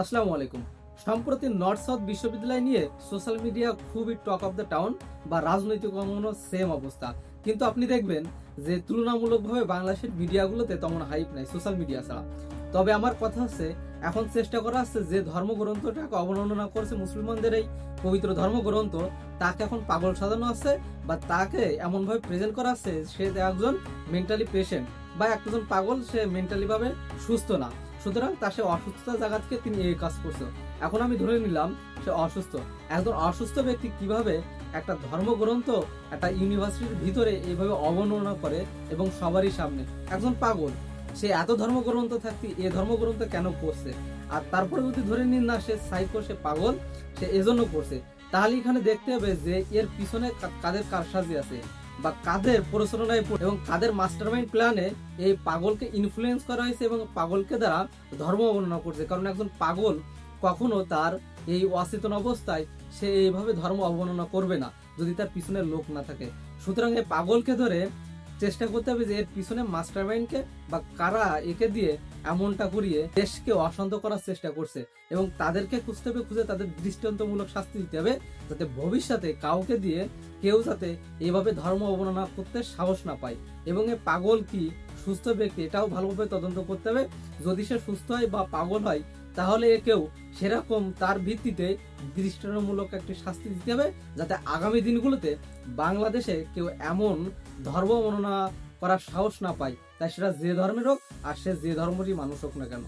আসসালামু আলাইকুম। সম্প্রতি নর্থ সাউথ বিশ্ববিদ্যালয় নিয়ে সোশ্যাল মিডিয়া খুবই টক অফ দ্য টাউন বা রাজনৈতিক অঙ্গনও সেম অবস্থা। কিন্তু আপনি দেখবেন যে তুলনামূলকভাবে বাংলাদেশের মিডিয়াগুলোতে তেমন হাইপ নাই সোশ্যাল মিডিয়া ছাড়া। তবে আমার কথা হচ্ছে, এখন চেষ্টা করা হচ্ছে যে ধর্মগ্রন্থটাকে অবমাননা করেছে মুসলমানদের এই পবিত্র ধর্মগ্রন্থ, তাকে এখন পাগল সাজানো আছে বা তাকে এমনভাবে প্রেজেন্ট করা আছে সে একজন মেন্টালি পেশেন্ট বা একজন পাগল, সে মেন্টালি ভাবে সুস্থ না। সুতরাং তার সে অসুস্থতার জায়গা থেকে তিনি এই কাজ করছে এখন আমি ধরে নিলাম, সে অসুস্থ। একজন অসুস্থ ব্যক্তি কীভাবে একটা ধর্মগ্রন্থ, একটা ইউনিভার্সিটির ভিতরে এইভাবে অবর্ণনা করে এবং সবারই সামনে? একজন পাগল। সে এত ধর্মগ্রন্থ থাকতে এ ধর্মগ্রন্থ কেন পড়ছে? আর তারপরে যদি ধরে নিন না, সে সাইকো, সে পাগল, সে এজন্য করছে তাহলে এখানে দেখতে হবে যে এর পিছনে কাদের কারসাজি আছে। বা কাদের প্ররোচনায় এবং কাদের মাস্টারমাইন্ড প্ল্যানে এই পাগলকে ইনফ্লুয়েন্স করা হয়েছে এবং পাগলকে দ্বারা ধর্ম অবর্ণনা করছে। কারণ একজন পাগল কখনো তার এই অচেতন অবস্থায় সে এইভাবে ধর্ম অবর্ণনা করবে না, যদি তার পিছনে লোক না থাকে। সুতরাং এই পাগলকে ধরে চেষ্টা করতে হবে যে এর পিছনে মাস্টারমাইন্ডকে বা কারা একে দিয়ে এমনটা করিয়ে দেশকে অশান্ত করার চেষ্টা করছে এবং তাদেরকে খুঁজতে হবে, খুঁজে তাদের দৃষ্টান্তমূলক শাস্তি দিতে হবে যাতে ভবিষ্যতে কাউকে দিয়ে কেউ যাতে এভাবে ধর্ম অবমাননা করতে সাহস না পায়। এবং এ পাগল কি, সুস্থ ব্যক্তি, এটাও ভালোভাবে তদন্ত করতে হবে। যদি সে সুস্থ হয় বা পাগল হয় তাহলে কেউ সেরকম তার ভিত্তিতে দৃষ্টান্তমূলক একটি শাস্তি দিতে হবে যাতে আগামী দিনগুলোতে বাংলাদেশে কেউ এমন ধর্ম মননা করার সাহস না পায়। তাই সেটা যে ধর্মের হোক আর সে যে ধর্মেরই মানুষ হোক না কেন।